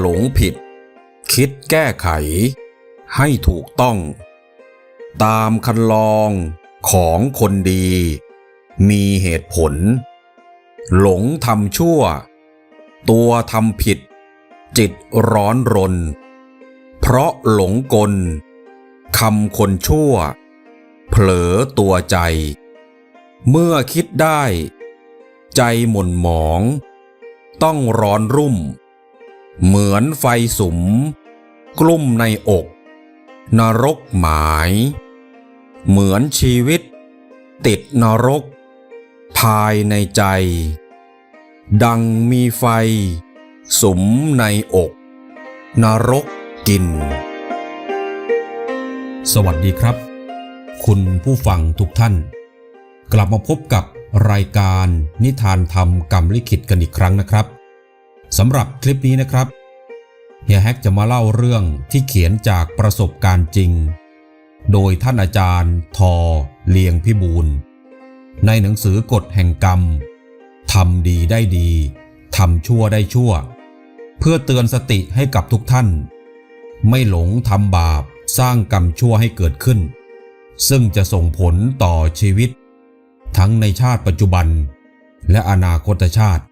หลงผิด คิดแก้ไข ให้ถูกต้อง ตามคันลองของคนดี มีเหตุผล หลงทำชั่ว ตัวทำผิด จิตร้อนรน เพราะหลงกลคำคนชั่ว เผลอตัวใจ เมื่อคิดได้ ใจหม่นหมอง ต้องร้อนรุ่ม เหมือนไฟสุม กลุ่มในอก นรกหมาย เหมือนชีวิต ติดนรก ภายในใจ ดังมีไฟ สุมในอก นรกกิน สวัสดีครับ คุณผู้ฟังทุกท่าน กลับมาพบกับรายการนิทานธรรมกรรมลิขิตกันอีกครั้งนะครับ สำหรับคลิปนี้นะครับเฮียแฮกจะมาเล่าเรื่องที่เขียนจากประสบการณ์จริง โดยท่านอาจารย์ ทอ เลียงพิบูลในหนังสือกฎแห่งกรรมทำดีได้ดีทำชั่วได้ชั่ว เพื่อเตือนสติให้กับทุกท่าน ไม่หลงทำบาปสร้างกรรมชั่วให้เกิดขึ้น ซึ่งจะส่งผลต่อชีวิต ทั้งในชาติปัจจุบัน และอนาคตชาติ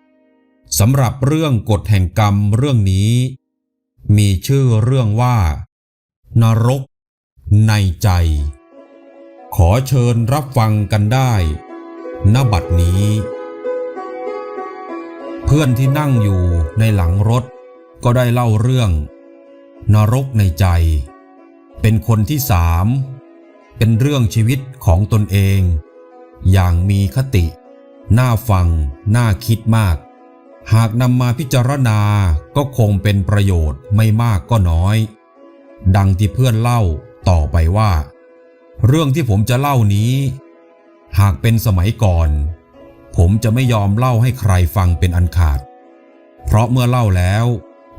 สำหรับเรื่องกฎแห่งกรรมเรื่องนี้ มีชื่อเรื่องว่า นรก ในใจ ขอเชิญรับฟังกันได้ณบัดนี้ เพื่อนที่นั่งอยู่ในหลังรถก็ได้เล่าเรื่อง นรกในใจ เป็นคนที่สาม เป็นเรื่องชีวิตของตนเอง อย่างมีคติ น่าฟัง น่าคิดมาก หากนำมาพิจารณาก็คงเป็นประโยชน์ไม่มากก็น้อย ดังที่เพื่อนเล่าต่อไปว่า เรื่องที่ผมจะเล่านี้ หากเป็นสมัยก่อน ผมจะไม่ยอมเล่าให้ใครฟังเป็นอันขาด เพราะเมื่อเล่าแล้ว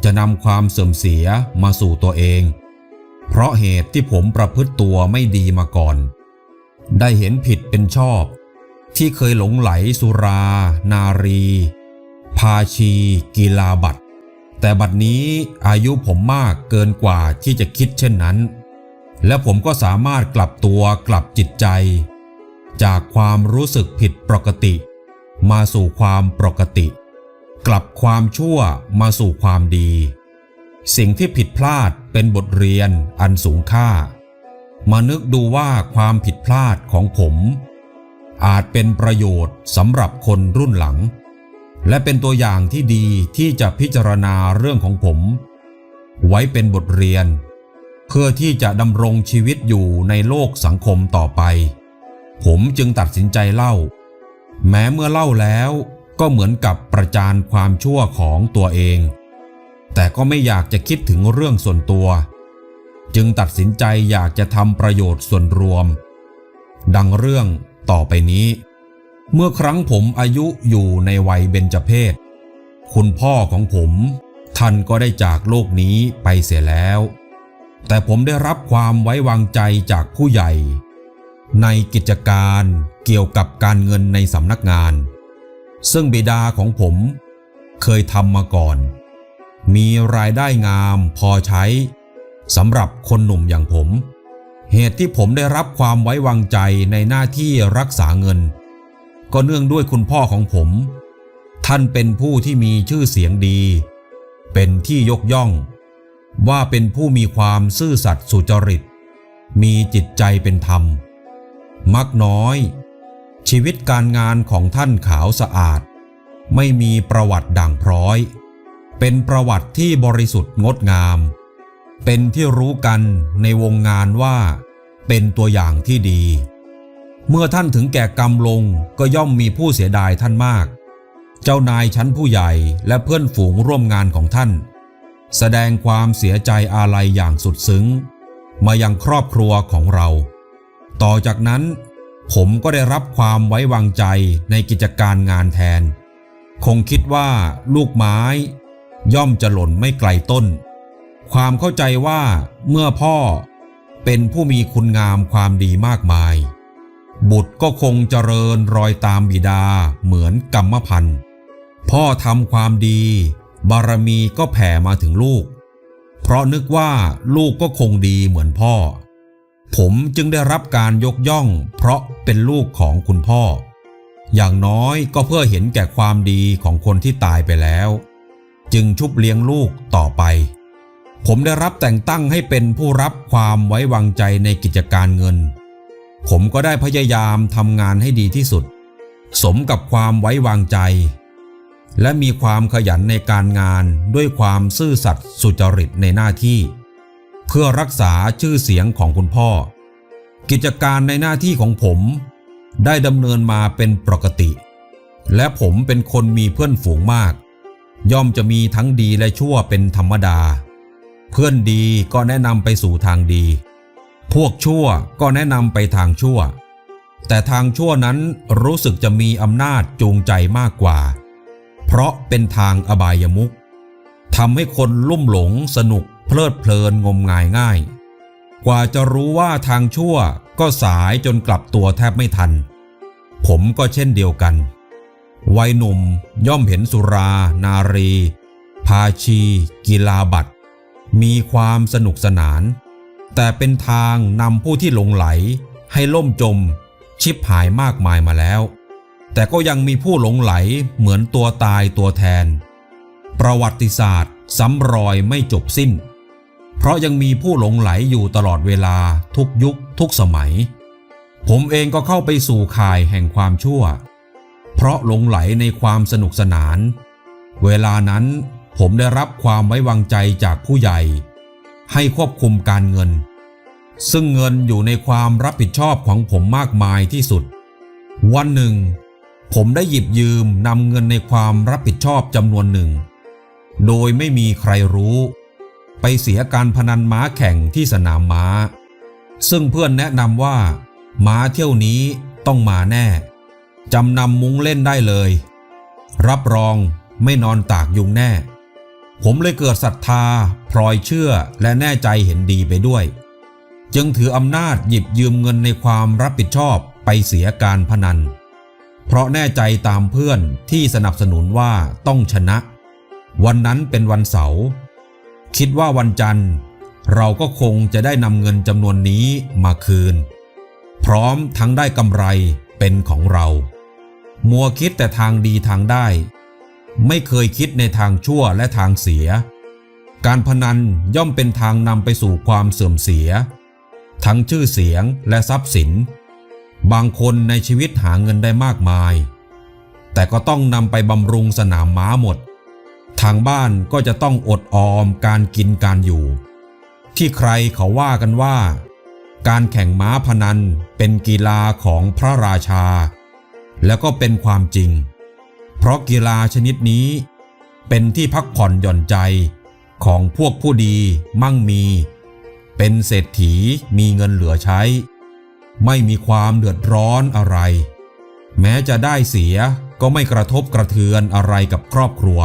จะนำความเสื่อมเสียมาสู่ตัวเอง เพราะเหตุที่ผมประพฤติตัวไม่ดีมาก่อน ได้เห็นผิดเป็นชอบ ที่เคยหลงไหลสุรา นารี พาชีกีฬาบัตร แต่บัดนี้อายุผมมากเกินกว่าที่จะคิดเช่นนั้น และผมก็สามารถกลับตัวกลับจิตใจ จากความรู้สึกผิดปกติ มาสู่ความปกติ กลับความชั่วมาสู่ความดี สิ่งที่ผิดพลาดเป็นบทเรียนอันสูงค่า มานึกดูว่าความผิดพลาดของผมอาจเป็นประโยชน์สำหรับคนรุ่นหลัง และเป็นตัวอย่างที่ดีที่จะพิจารณาเรื่องของผม ไว้เป็นบทเรียน เพื่อที่จะดำรงชีวิตอยู่ในโลกสังคมต่อไป ผมจึงตัดสินใจเล่า แม้เมื่อเล่าแล้วก็เหมือนกับประจานความชั่วของตัวเอง แต่ก็ไม่อยากจะคิดถึงเรื่องส่วนตัว จึงตัดสินใจอยากจะทำประโยชน์ส่วนรวม ดังเรื่องต่อไปนี้ เมื่อครั้งผมอายุอยู่ในวัยเบญจเพศ คุณพ่อของผม ท่านก็ได้จากโลกนี้ไปเสียแล้ว แต่ผมได้รับความไว้วางใจจากผู้ใหญ่ ในกิจการเกี่ยวกับการเงินในสำนักงาน ซึ่งบิดาของผมเคยทำมาก่อน มีรายได้งามพอใช้สำหรับคนหนุ่มอย่างผม เหตุที่ผมได้รับความไว้วางใจในหน้าที่รักษาเงิน ก็เนื่องด้วยคุณพ่อของผม ท่านเป็นผู้ที่มีชื่อเสียงดี เป็นที่ยกย่อง ว่าเป็นผู้มีความซื่อสัตย์สุจริต มีจิตใจเป็นธรรม มักน้อย ชีวิตการงานของท่านขาวสะอาด ไม่มีประวัติด่างพร้อย เป็นประวัติที่บริสุทธิ์งดงาม เป็นที่รู้กันในวงงานว่า เป็นตัวอย่างที่ดี เมื่อท่านถึงแก่กรรมลงก็ย่อมมีผู้เสียดายท่านมาก เจ้านายชั้นผู้ใหญ่และเพื่อนฝูงร่วมงานของท่าน แสดงความเสียใจอาลัยอย่างสุดซึ้ง มายังครอบครัวของเรา ต่อจากนั้น ผมก็ได้รับความไว้วางใจในกิจการงานแทน คงคิดว่าลูกไม้ ย่อมจะหล่นไม่ไกลต้น ความเข้าใจว่าเมื่อพ่อเป็นผู้มีคุณงามความดีมากมาย บุตรก็คงเจริญรอยตามบิดาเหมือนกรรมพันธ์พ่อทำความดี บารมีก็แผ่มาถึงลูก เพราะนึกว่าลูกก็คงดีเหมือนพ่อ ผมจึงได้รับการยกย่อง เพราะเป็นลูกของคุณพ่อ อย่างน้อยก็เพื่อเห็นแก่ความดีของคนที่ตายไปแล้ว จึงชุบเลี้ยงลูกต่อไป ผมได้รับแต่งตั้งให้เป็นผู้รับความไว้วางใจในกิจการเงิน ผมก็ได้พยายามทำงานให้ดีที่สุด สมกับความไว้วางใจ และมีความขยันในการงานด้วยความซื่อสัตย์สุจริตในหน้าที่ เพื่อรักษาชื่อเสียงของคุณพ่อ กิจการในหน้าที่ของผม ได้ดำเนินมาเป็นปกติ และผมเป็นคนมีเพื่อนฝูงมาก ย่อมจะมีทั้งดีและชั่วเป็นธรรมดา เพื่อนดีก็แนะนำไปสู่ทางดี พวกชั่วก็แนะนำไปทางชั่ว แต่ทางชั่วนั้นรู้สึกจะมีอำนาจจูงใจมากกว่า เพราะเป็นทางอบายมุขทำให้คนลุ่มหลงสนุกเพลิดเพลินงมงายง่าย กว่าจะรู้ว่าทางชั่วก็สายจนกลับตัวแทบไม่ทัน ผมก็เช่นเดียวกัน วัยหนุ่มย่อมเห็นสุรา นารี พาชี กีฬาบัตรมีความสนุกสนาน แต่เป็นทางนำผู้ที่หลงไหล ให้ล่มจม ชิบหายมากมายมาแล้ว แต่ก็ยังมีผู้หลงไหลเหมือนตัวตายตัวแทน ประวัติศาสตร์ซ้ำรอยไม่จบสิ้น เพราะยังมีผู้หลงไหลอยู่ตลอดเวลาทุกยุคทุกสมัย ผมเองก็เข้าไปสู่ข่ายแห่งความชั่ว เพราะหลงไหลในความสนุกสนาน เวลานั้นผมได้รับความไว้วางใจจากผู้ใหญ่ ให้ควบคุมการเงิน ซึ่งเงินอยู่ในความรับผิดชอบของผมมากมายที่สุด วันหนึ่ง ผมได้หยิบยืมนำเงินในความรับผิดชอบจำนวนหนึ่ง โดยไม่มีใครรู้ ไปเสียการพนันม้าแข่งที่สนามม้า ซึ่งเพื่อนแนะนำว่า ม้าเที่ยวนี้ต้องมาแน่จำนำมุ้งเล่นได้เลย รับรองไม่นอนตากยุงแน่ ผมเลยเกิดศรัทธา พลอยเชื่อและแน่ใจเห็นดีไปด้วย จึงถืออำนาจหยิบยืมเงินในความรับผิดชอบไปเสียการพนัน เพราะแน่ใจตามเพื่อนที่สนับสนุนว่าต้องชนะ วันนั้นเป็นวันเสาร์คิดว่าวันจันทร์ เราก็คงจะได้นำเงินจำนวนนี้มาคืน พร้อมทั้งได้กำไรเป็นของเรา มัวคิดแต่ทางดีทางได้ ไม่เคยคิดในทางชั่วและทางเสีย การพนันย่อมเป็นทางนำไปสู่ความเสื่อมเสีย ทั้งชื่อเสียงและทรัพย์สิน บางคนในชีวิตหาเงินได้มากมาย แต่ก็ต้องนำไปบำรุงสนามม้าหมด ทางบ้านก็จะต้องอดออมการกินการอยู่ ที่ใครเขาว่ากันว่า การแข่งม้าพนันเป็นกีฬาของพระราชา แล้วก็เป็นความจริง เพราะกีฬาชนิดนี้ เป็นที่พักผ่อนหย่อนใจของพวกผู้ดีมั่งมี เป็นเศรษฐีมีเงินเหลือใช้ ไม่มีความเดือดร้อนอะไร แม้จะได้เสียก็ไม่กระทบกระเทือนอะไรกับครอบครัว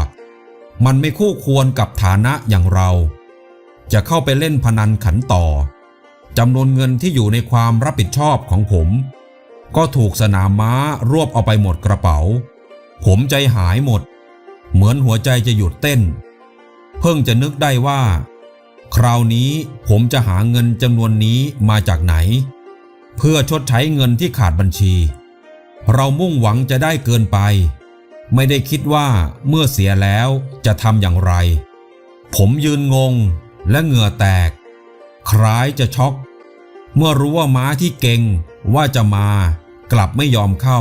มันไม่คู่ควรกับฐานะอย่างเรา จะเข้าไปเล่นพนันขันต่อจำนวนเงินที่อยู่ในความรับผิดชอบของผม ก็ถูกสนามม้ารวบเอาไปหมดกระเป๋า ผมใจหายหมด เหมือนหัวใจจะหยุดเต้น เพิ่งจะนึกได้ว่า คราวนี้ผมจะหาเงินจำนวนนี้มาจากไหน เพื่อชดใช้เงินที่ขาดบัญชี เรามุ่งหวังจะได้เกินไป ไม่ได้คิดว่าเมื่อเสียแล้วจะทำอย่างไร ผมยืนงงและเหงื่อแตก คล้ายจะช็อก เมื่อรู้ว่าม้าที่เก่งว่าจะมากลับไม่ยอมเข้า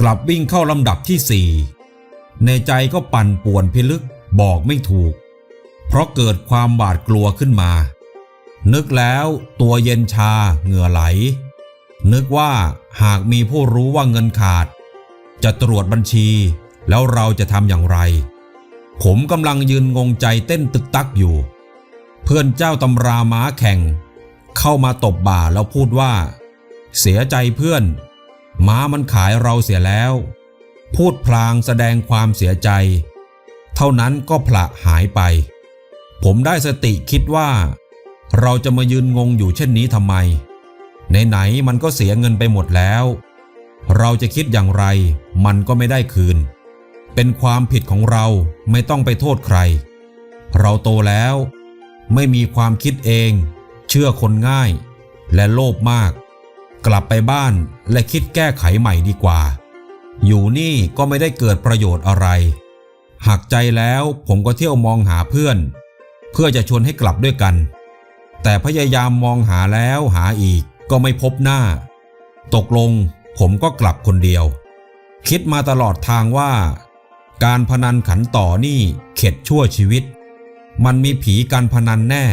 กลับวิ่งเข้าลำดับที่สี่ในใจก็ปั่นป่วนพิลึกบอกไม่ถูก เพราะเกิดความบาดกลัวขึ้นมา นึกแล้วตัวเย็นชาเหงื่อไหล นึกว่าหากมีผู้รู้ว่าเงินขาด จะตรวจบัญชีแล้วเราจะทำอย่างไร ผมกำลังยืนงงใจเต้นตึกตักอยู่ เพื่อนเจ้าตำราม้าแข่ง เข้ามาตบบ่าแล้วพูดว่า เสียใจเพื่อน ม้ามันขายเราเสียแล้ว พูดพลางแสดงความเสียใจ เท่านั้นก็ผละหายไป ผมได้สติคิดว่า เราจะมายืนงงอยู่เช่นนี้ทำไม ไหนๆมันก็เสียเงินไปหมดแล้ว เราจะคิดอย่างไร มันก็ไม่ได้คืน เป็นความผิดของเราไม่ต้องไปโทษใคร เราโตแล้ว ไม่มีความคิดเอง เชื่อคนง่าย และโลภมาก กลับไปบ้านและคิดแก้ไขใหม่ดีกว่า อยู่นี่ก็ไม่ได้เกิดประโยชน์อะไรหักใจแล้วผมก็เที่ยวมองหาเพื่อน เพื่อจะชวนให้กลับด้วยกัน แต่พยายามมองหาแล้วหาอีกก็ไม่พบหน้า ตกลงผมก็กลับคนเดียว คิดมาตลอดทางว่า การพนันขันต่อนี่เข็ดชั่วชีวิต มันมีผีการพนันแน่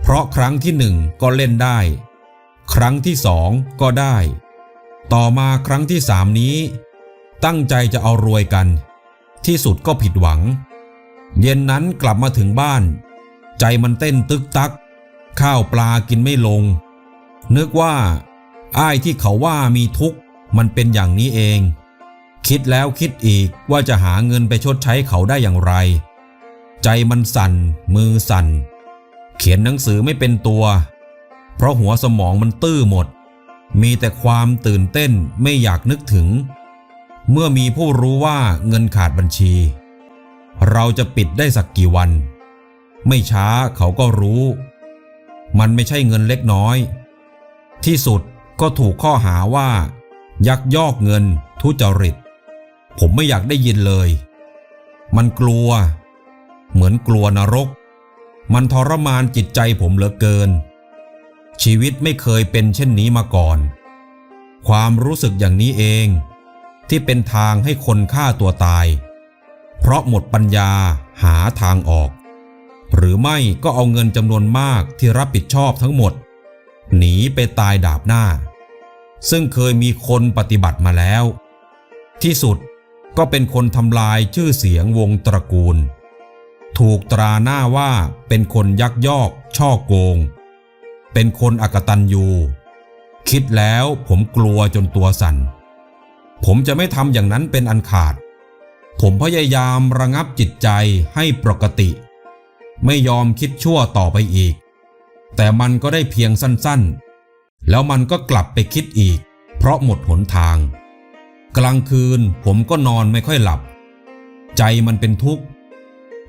เพราะครั้งที่หนึ่งก็เล่นได้ ครั้งที่สองก็ได้ ต่อมาครั้งที่สามนี้ ตั้งใจจะเอารวยกัน ที่สุดก็ผิดหวัง เย็นนั้นกลับมาถึงบ้าน ใจมันเต้นตึกตัก ข้าวปลากินไม่ลง นึกว่าอ้ายที่เขาว่ามีทุกข์มันเป็นอย่างนี้เอง คิดแล้วคิดอีกว่าจะหาเงินไปชดใช้เขาได้อย่างไร ใจมันสั่น มือสั่น เขียนหนังสือไม่เป็นตัว เพราะหัวสมองมันตื้อหมด มีแต่ความตื่นเต้นไม่อยากนึกถึง เมื่อมีผู้รู้ว่าเงินขาดบัญชี เราจะปิดได้สักกี่วัน ไม่ช้าเขาก็รู้ มันไม่ใช่เงินเล็กน้อย ที่สุดก็ถูกข้อหาว่า ยักยอกเงินทุจริต ผมไม่อยากได้ยินเลย มันกลัว เหมือนกลัวนรก มันทรมานจิตใจผมเหลือเกิน ชีวิตไม่เคยเป็นเช่นนี้มาก่อน ความรู้สึกอย่างนี้เอง ที่เป็นทางให้คนฆ่าตัวตาย เพราะหมดปัญญาหาทางออก หรือไม่ก็เอาเงินจำนวนมากที่รับผิดชอบทั้งหมด หนีไปตายดาบหน้า ซึ่งเคยมีคนปฏิบัติมาแล้ว ที่สุดก็เป็นคนทำลายชื่อเสียงวงตระกูล ถูกตราหน้าว่าเป็นคนยักยอก ช่อโกง เป็นคนอกตันยูคิดแล้วผมกลัวจนตัวสั่น ผมจะไม่ทำอย่างนั้นเป็นอันขาด ผมพยายามระงับจิตใจให้ปกติ ไม่ยอมคิดชั่วต่อไปอีก แต่มันก็ได้เพียงสั้นๆ แล้วมันก็กลับไปคิดอีก เพราะหมดหนทาง กลางคืนผมก็นอนไม่ค่อยหลับ ใจมันเป็นทุกข์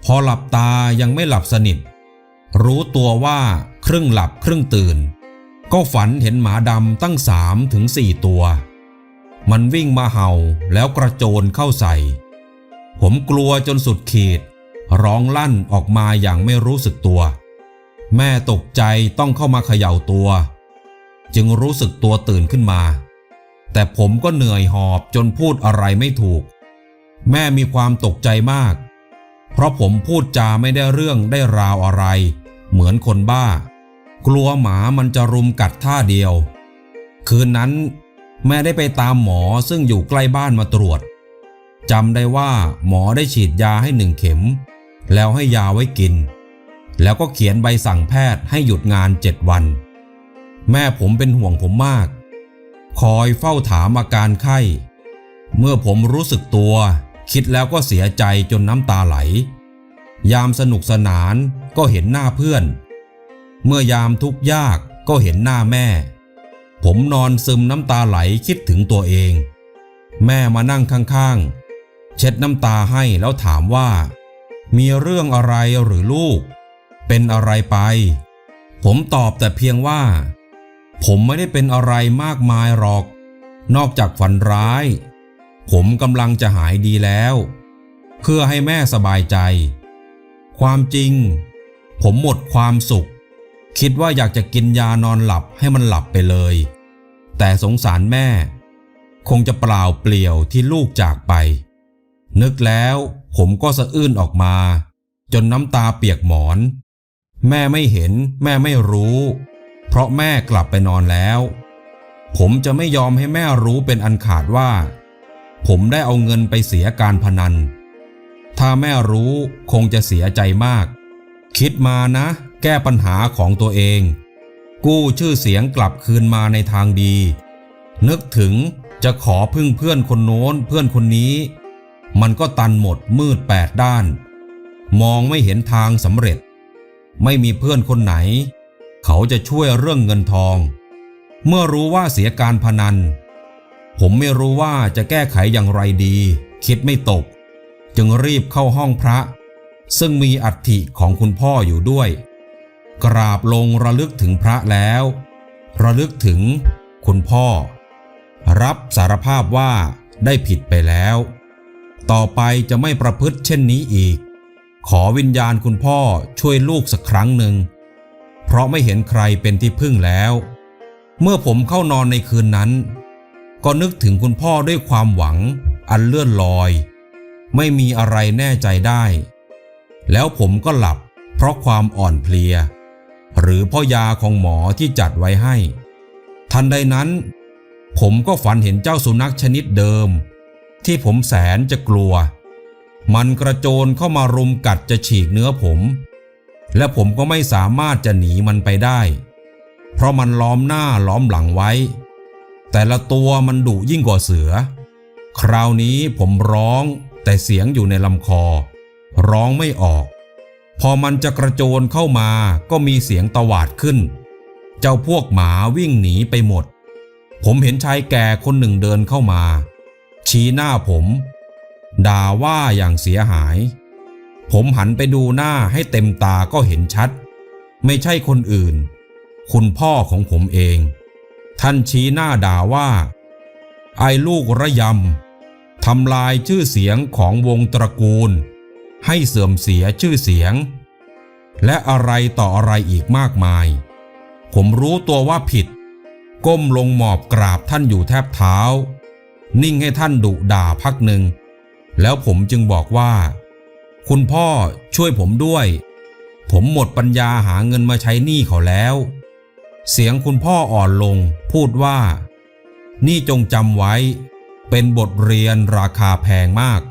พอหลับตายังไม่หลับสนิท รู้ตัวว่า ครึ่งหลับครึ่งตื่น ก็ฝันเห็นหมาดำตั้งสามถึงสี่ตัว มันวิ่งมาเห่าแล้วกระโจนเข้าใส่ ผมกลัวจนสุดขีด ร้องลั่นออกมาอย่างไม่รู้สึกตัว แม่ตกใจต้องเข้ามาเขย่าตัว จึงรู้สึกตัวตื่นขึ้นมา แต่ผมก็เหนื่อยหอบจนพูดอะไรไม่ถูก แม่มีความตกใจมาก เพราะผมพูดจาไม่ได้เรื่องได้ราวอะไร เหมือนคนบ้า กลัวหมามันจะรุมกัดท่าเดียว คืนนั้น แม่ได้ไปตามหมอซึ่งอยู่ใกล้บ้านมาตรวจจำได้ว่าหมอได้ฉีดยาให้หนึ่งเข็ม แล้วให้ยาไว้กิน แล้วก็เขียนใบสั่งแพทย์ให้หยุดงานเจ็ดวัน แม่ผมเป็นห่วงผมมาก คอยเฝ้าถามอาการไข้ เมื่อผมรู้สึกตัว คิดแล้วก็เสียใจจนน้ำตาไหล ยามสนุกสนานก็เห็นหน้าเพื่อน เมื่อยามทุกข์ยากก็เห็นหน้าแม่ ผมนอนซึมน้ำตาไหลคิดถึงตัวเอง แม่มานั่งข้างๆ เช็ดน้ำตาให้แล้วถามว่า มีเรื่องอะไรหรือลูก เป็นอะไรไป ผมตอบแต่เพียงว่า ผมไม่ได้เป็นอะไรมากมายหรอก นอกจากฝันร้าย ผมกำลังจะหายดีแล้ว เพื่อให้แม่สบายใจ ความจริง ผมหมดความสุข คิดว่าอยากจะกินยานอนหลับให้มันหลับไปเลย แต่สงสารแม่ คงจะเปล่าเปลี่ยวที่ลูกจากไป นึกแล้วผมก็สะอื้นออกมา จนน้ำตาเปียกหมอน แม่ไม่เห็นแม่ไม่รู้ เพราะแม่กลับไปนอนแล้ว ผมจะไม่ยอมให้แม่รู้เป็นอันขาดว่า ผมได้เอาเงินไปเสียการพนัน ถ้าแม่รู้คงจะเสียใจมาก คิดมานะ แก้ปัญหาของตัวเอง กู้ชื่อเสียงกลับคืนมาในทางดี นึกถึงจะขอพึ่งเพื่อนคนโน้นเพื่อนคนนี้ มันก็ตันหมดมืดแปดด้าน มองไม่เห็นทางสำเร็จ ไม่มีเพื่อนคนไหน เขาจะช่วยเรื่องเงินทอง เมื่อรู้ว่าเสียการพนัน ผมไม่รู้ว่าจะแก้ไขอย่างไรดี คิดไม่ตก จึงรีบเข้าห้องพระ ซึ่งมีอัฐิของคุณพ่ออยู่ด้วย กราบลงระลึกถึงพระแล้ว ระลึกถึงคุณพ่อ รับสารภาพว่าได้ผิดไปแล้ว ต่อไปจะไม่ประพฤติเช่นนี้อีก ขอวิญญาณคุณพ่อช่วยลูกสักครั้งหนึ่ง เพราะไม่เห็นใครเป็นที่พึ่งแล้ว เมื่อผมเข้านอนในคืนนั้น ก็นึกถึงคุณพ่อด้วยความหวังอันเลื่อนลอย ไม่มีอะไรแน่ใจได้ แล้วผมก็หลับเพราะความอ่อนเพลีย หรือเพราะยาของหมอที่จัดไว้ให้ ทันใดนั้น ผมก็ฝันเห็นเจ้าสุนัขชนิดเดิม ที่ผมแสนจะกลัว มันกระโจนเข้ามารุมกัดจะฉีกเนื้อผม และผมก็ไม่สามารถจะหนีมันไปได้ เพราะมันล้อมหน้าล้อมหลังไว้ แต่ละตัวมันดุยิ่งกว่าเสือ คราวนี้ผมร้องแต่เสียงอยู่ในลำคอ ร้องไม่ออก พอมันจะกระโจนเข้ามาก็มีเสียงตวาดขึ้น เจ้าพวกหมาวิ่งหนีไปหมด ผมเห็นชายแก่คนหนึ่งเดินเข้ามา ชี้หน้าผม ด่าว่าอย่างเสียหาย ผมหันไปดูหน้าให้เต็มตาก็เห็นชัด ไม่ใช่คนอื่น คุณพ่อของผมเอง ท่านชี้หน้าด่าว่า ไอ้ลูกระยำทำลายชื่อเสียงของวงตระกูล ให้เสื่อมเสียชื่อเสียง และอะไรต่ออะไรอีกมากมาย ผมรู้ตัวว่าผิด ก้มลงหมอบกราบท่านอยู่แทบเท้า นิ่งให้ท่านดุด่าพักหนึ่ง แล้วผมจึงบอกว่า คุณพ่อช่วยผมด้วย ผมหมดปัญญาหาเงินมาใช้หนี้เขาแล้ว เสียงคุณพ่ออ่อนลง พูดว่า นี่จงจำไว้ เป็นบทเรียนราคาแพงมาก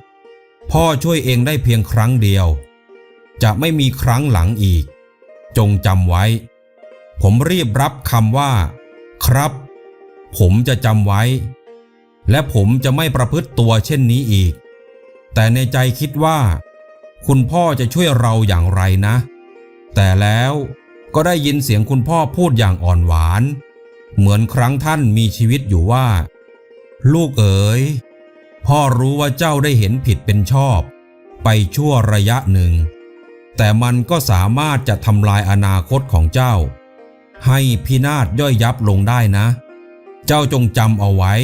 พ่อช่วยเองได้เพียงครั้งเดียว จะไม่มีครั้งหลังอีก จงจำไว้ ผมรีบรับคำว่า ครับ ผมจะจำไว้ และผมจะไม่ประพฤติตัวเช่นนี้อีก แต่ในใจคิดว่า คุณพ่อจะช่วยเราอย่างไรนะ แต่แล้วก็ได้ยินเสียงคุณพ่อพูดอย่างอ่อนหวาน เหมือนครั้งท่านมีชีวิตอยู่ว่า ลูกเอ๋ย พ่อรู้ว่าเจ้าได้เห็นผิดเป็นชอบ ไปชั่วระยะหนึ่ง แต่มันก็สามารถจะทำลายอนาคตของเจ้า ให้พินาศย่อยยับลงได้นะ เจ้าจงจำเอาไว้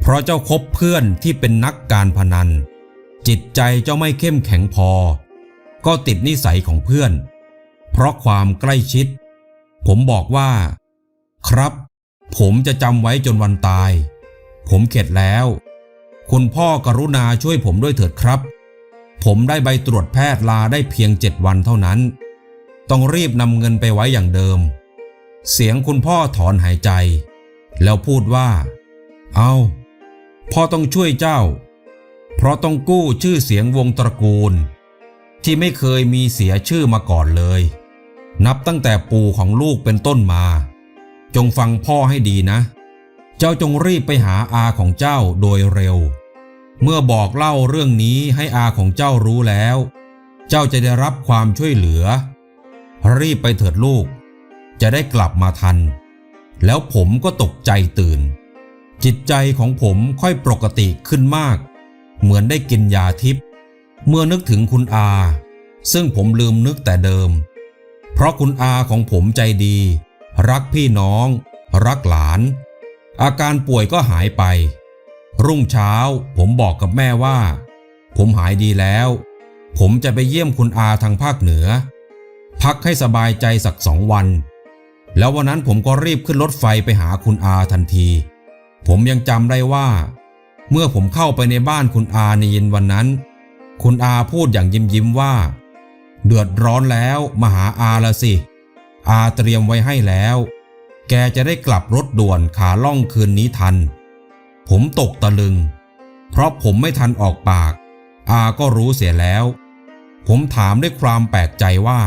เพราะเจ้าคบเพื่อนที่เป็นนักการพนัน จิตใจเจ้าไม่เข้มแข็งพอ ก็ติดนิสัยของเพื่อน เพราะความใกล้ชิด ผมบอกว่า ครับ ผมจะจำไว้จนวันตาย ผมเข็ดแล้ว คุณพ่อกรุณาช่วยผมด้วยเถิดครับ ผมได้ใบตรวจแพทย์ลาได้เพียงเจ็ดวันเท่านั้น ต้องรีบนำเงินไปไว้อย่างเดิม เสียงคุณพ่อถอนหายใจ แล้วพูดว่า เอาพ่อต้องช่วยเจ้า เพราะต้องกู้ชื่อเสียงวงตระกูล ที่ไม่เคยมีเสียชื่อมาก่อนเลย นับตั้งแต่ปู่ของลูกเป็นต้นมา จงฟังพ่อให้ดีนะ เจ้าจงรีบไปหาอาของเจ้าโดยเร็ว เมื่อบอกเล่าเรื่องนี้ให้อาของเจ้ารู้แล้ว เจ้าจะได้รับความช่วยเหลือ รีบไปเถิดลูก จะได้กลับมาทัน แล้วผมก็ตกใจตื่น จิตใจของผมค่อยปกติขึ้นมาก เหมือนได้กินยาทิพย์เมื่อนึกถึงคุณอา ซึ่งผมลืมนึกแต่เดิม เพราะคุณอาของผมใจดี รักพี่น้อง รักหลาน อาการป่วยก็หายไป รุ่งเช้า ผมบอกกับแม่ว่า ผมหายดีแล้ว ผมจะไปเยี่ยมคุณอาทางภาคเหนือ พักให้สบายใจสักสองวัน แล้ววันนั้นผมก็รีบขึ้นรถไฟไปหาคุณอาทันที ผมยังจำได้ว่า เมื่อผมเข้าไปในบ้านคุณอาในเย็นวันนั้น คุณอาพูดอย่างยิ้มยิ้มว่า เดือดร้อนแล้วมาหาอาละสิ อาเตรียมไว้ให้แล้ว แกจะได้กลับรถด่วนขาล่องคืนนี้ทัน ผมตกตะลึง เพราะผมไม่ทันออกปาก อาก็รู้เสียแล้ว ผมถามด้วยความแปลกใจว่า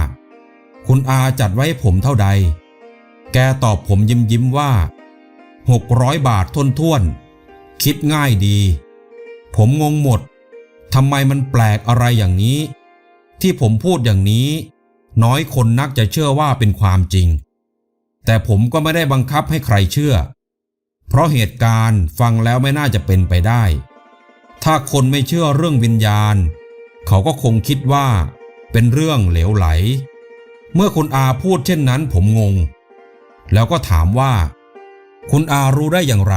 คุณอาจัดไว้ให้ผมเท่าใด แกตอบผมยิ้มยิ้มว่าหกร้อยบาททวน คิดง่ายดี ผมงงหมดทำไมมันแปลกอะไรอย่างนี้ ที่ผมพูดอย่างนี้ น้อยคนนักจะเชื่อว่าเป็นความจริง แต่ผมก็ไม่ได้บังคับให้ใครเชื่อ เพราะเหตุการณ์ฟังแล้วไม่น่าจะเป็นไปได้ ถ้าคนไม่เชื่อเรื่องวิญญาณ เขาก็คงคิดว่า เป็นเรื่องเหลวไหล เมื่อคุณอาพูดเช่นนั้นผมงง แล้วก็ถามว่า คุณอารู้ได้อย่างไร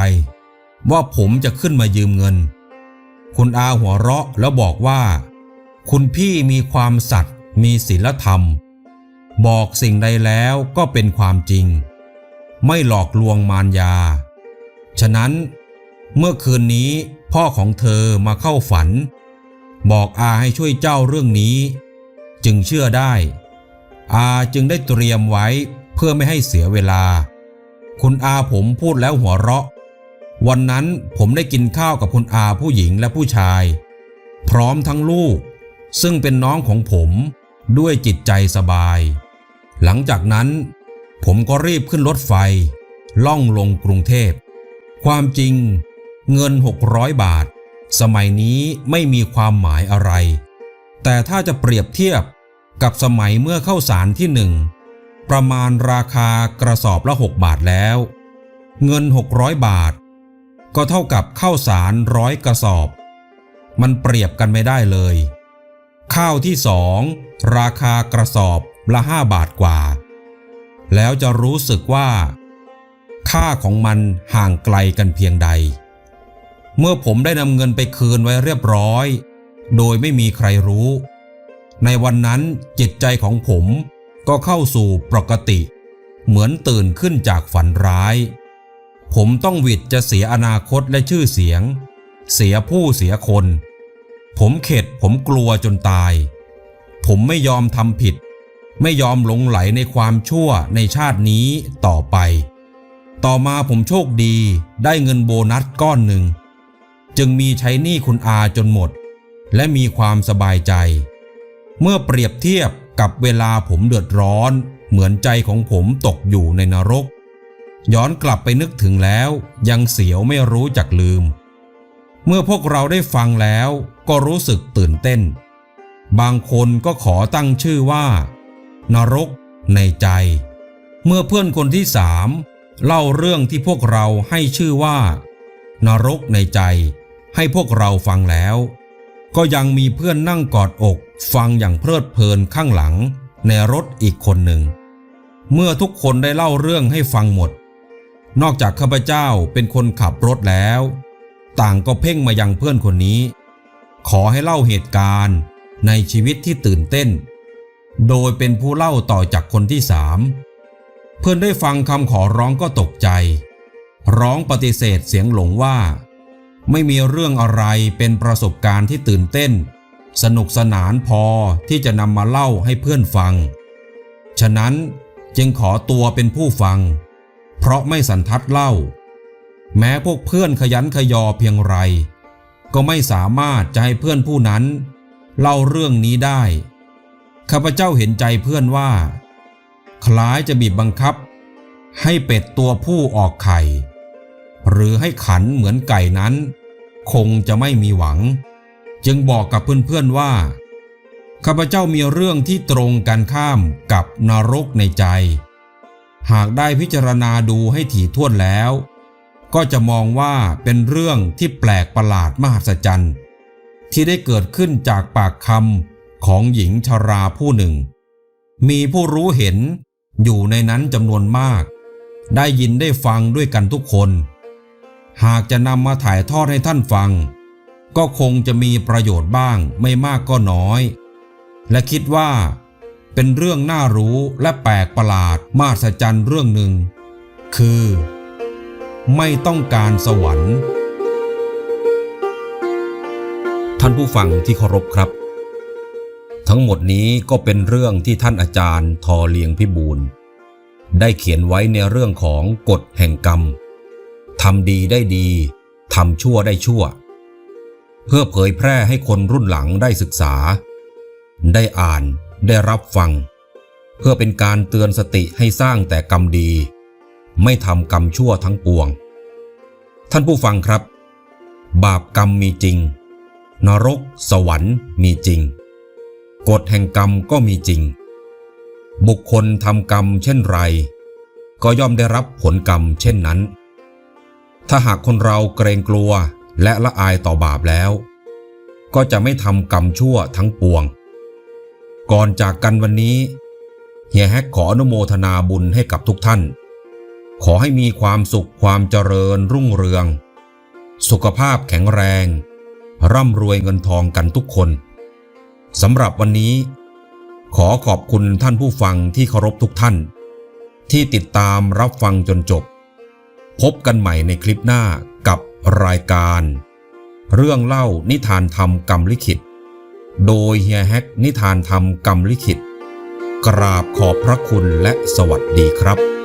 ว่าผมจะขึ้นมายืมเงิน คุณอาหัวเราะแล้วบอกว่า คุณพี่มีความสัตย์มีศีลธรรม บอกสิ่งใดแล้วก็เป็นความจริง ไม่หลอกลวงมารยา ฉะนั้น เมื่อคืนนี้พ่อของเธอมาเข้าฝัน บอกอาให้ช่วยเจ้าเรื่องนี้ จึงเชื่อได้ อาจึงได้เตรียมไว้เพื่อไม่ให้เสียเวลา คุณอาผมพูดแล้วหัวเราะ วันนั้นผมได้กินข้าวกับคุณอาผู้หญิงและผู้ชาย พร้อมทั้งลูก ซึ่งเป็นน้องของผมด้วยจิตใจสบาย หลังจากนั้น ผมก็รีบขึ้นรถไฟ ล่องลงกรุงเทพ ความจริง เงิน 600 บาท สมัยนี้ไม่มีความหมายอะไร แต่ถ้าจะเปรียบเทียบกับสมัยเมื่อเข้าสารที่หนึ่งประมาณราคากระสอบละ 6 บาทแล้ว เงิน 600 บาท ก็เท่ากับข้าวสารร้อยกระสอบ มันเปรียบกันไม่ได้เลย ข้าวที่สองราคากระสอบละ 5 บาทกว่า แล้วจะรู้สึกว่า ค่าของมันห่างไกลกันเพียงใด เมื่อผมได้นำเงินไปคืนไว้เรียบร้อย โดยไม่มีใครรู้ ในวันนั้นจิตใจของผมก็เข้าสู่ปกติ เหมือนตื่นขึ้นจากฝันร้าย ผมต้องหวิดจะเสียอนาคตและชื่อเสียง เสียผู้เสียคน ผมเข็ดผมกลัวจนตาย ผมไม่ยอมทำผิด ไม่ยอมหลงไหลในความชั่วในชาตินี้ต่อไป ต่อมาผมโชคดีได้เงินโบนัสก้อนหนึ่ง จึงมีใช้หนี้คุณอาจนหมด และมีความสบายใจ เมื่อเปรียบเทียบกับเวลาผมเดือดร้อน เหมือนใจของผมตกอยู่ในนรก ย้อนกลับไปนึกถึงแล้ว ยังเสียวไม่รู้จักลืม เมื่อพวกเราได้ฟังแล้วก็รู้สึกตื่นเต้น บางคนก็ขอตั้งชื่อว่า นรกในใจ เมื่อเพื่อนคนที่สาม เล่าเรื่องที่พวกเราให้ชื่อว่า นรกในใจ ให้พวกเราฟังแล้ว ก็ยังมีเพื่อนนั่งกอดอกฟังอย่างเพลิดเพลินข้างหลัง ในรถอีกคนหนึ่ง เมื่อทุกคนได้เล่าเรื่องให้ฟังหมด นอกจากข้าพเจ้าเป็นคนขับรถแล้ว ต่างก็เพ่งมายังเพื่อนคนนี้ ขอให้เล่าเหตุการณ์ในชีวิตที่ตื่นเต้น โดยเป็นผู้เล่าต่อจากคนที่สาม เพื่อนได้ฟังคำขอร้องก็ตกใจ ร้องปฏิเสธเสียงหลงว่า ไม่มีเรื่องอะไรเป็นประสบการณ์ที่ตื่นเต้น สนุกสนานพอที่จะนำมาเล่าให้เพื่อนฟัง ฉะนั้นจึงขอตัวเป็นผู้ฟัง เพราะไม่สันทัดเล่า แม้พวกเพื่อนขยันขยอเพียงไร ก็ไม่สามารถจะให้เพื่อนผู้นั้น เล่าเรื่องนี้ได้ข้าพเจ้าเห็นใจเพื่อนว่า คล้ายจะบีบบังคับ ให้เป็ดตัวผู้ออกไข่ หรือให้ขันเหมือนไก่นั้น คงจะไม่มีหวัง จึงบอกกับเพื่อนๆว่า ข้าพเจ้ามีเรื่องที่ตรงกันข้ามกับนรกในใจ หากได้พิจารณาดูให้ถี่ถ้วนแล้ว ก็จะมองว่าเป็นเรื่องที่แปลกประหลาดมหัศจรรย์ที่ได้เกิดขึ้นจากปากคำของหญิงชราผู้หนึ่ง มีผู้รู้เห็น อยู่ในนั้นจำนวนมาก ได้ยินได้ฟังด้วยกันทุกคน หากจะนำมาถ่ายทอดให้ท่านฟัง ก็คงจะมีประโยชน์บ้างไม่มากก็น้อย และคิดว่า เป็นเรื่องน่ารู้และแปลกประหลาดมหัศจรรย์เรื่องหนึ่ง คือ ไม่ต้องการสวรรค์ ท่านผู้ฟังที่เคารพครับ ทั้งหมดนี้ก็เป็นเรื่องที่ท่านอาจารย์ทอเลียงพิบูลได้เขียนไว้ในเรื่องของกฎแห่งกรรมทำดีได้ดีทำชั่วได้ชั่ว เพื่อเผยแพร่ให้คนรุ่นหลังได้ศึกษา ได้อ่านได้รับฟัง เพื่อเป็นการเตือนสติให้สร้างแต่กรรมดี ไม่ทำกรรมชั่วทั้งปวง ท่านผู้ฟังครับ บาปกรรมมีจริง นรกสวรรค์มีจริง กฎแห่งกรรมก็มีจริง บุคคลทำกรรมเช่นไร ก็ย่อมได้รับผลกรรมเช่นนั้น ถ้าหากคนเราเกรงกลัวและละอายต่อบาปแล้ว ก็จะไม่ทำกรรมชั่วทั้งปวง ก่อนจากกันวันนี้เฮียแฮกขออนุโมทนาบุญให้กับทุกท่าน ขอให้มีความสุขความเจริญรุ่งเรือง สุขภาพแข็งแรง ร่ำรวยเงินทองกันทุกคน สำหรับวันนี้ ขอขอบคุณท่านผู้ฟังที่เคารพทุกท่าน ที่ติดตามรับฟังจนจบ พบกันใหม่ในคลิปหน้ากับรายการ เรื่องเล่านิทานธรรมกรรมลิขิต โดยเฮียแฮกนิทานธรรมกรรมลิขิต กราบขอบพระคุณและสวัสดีครับ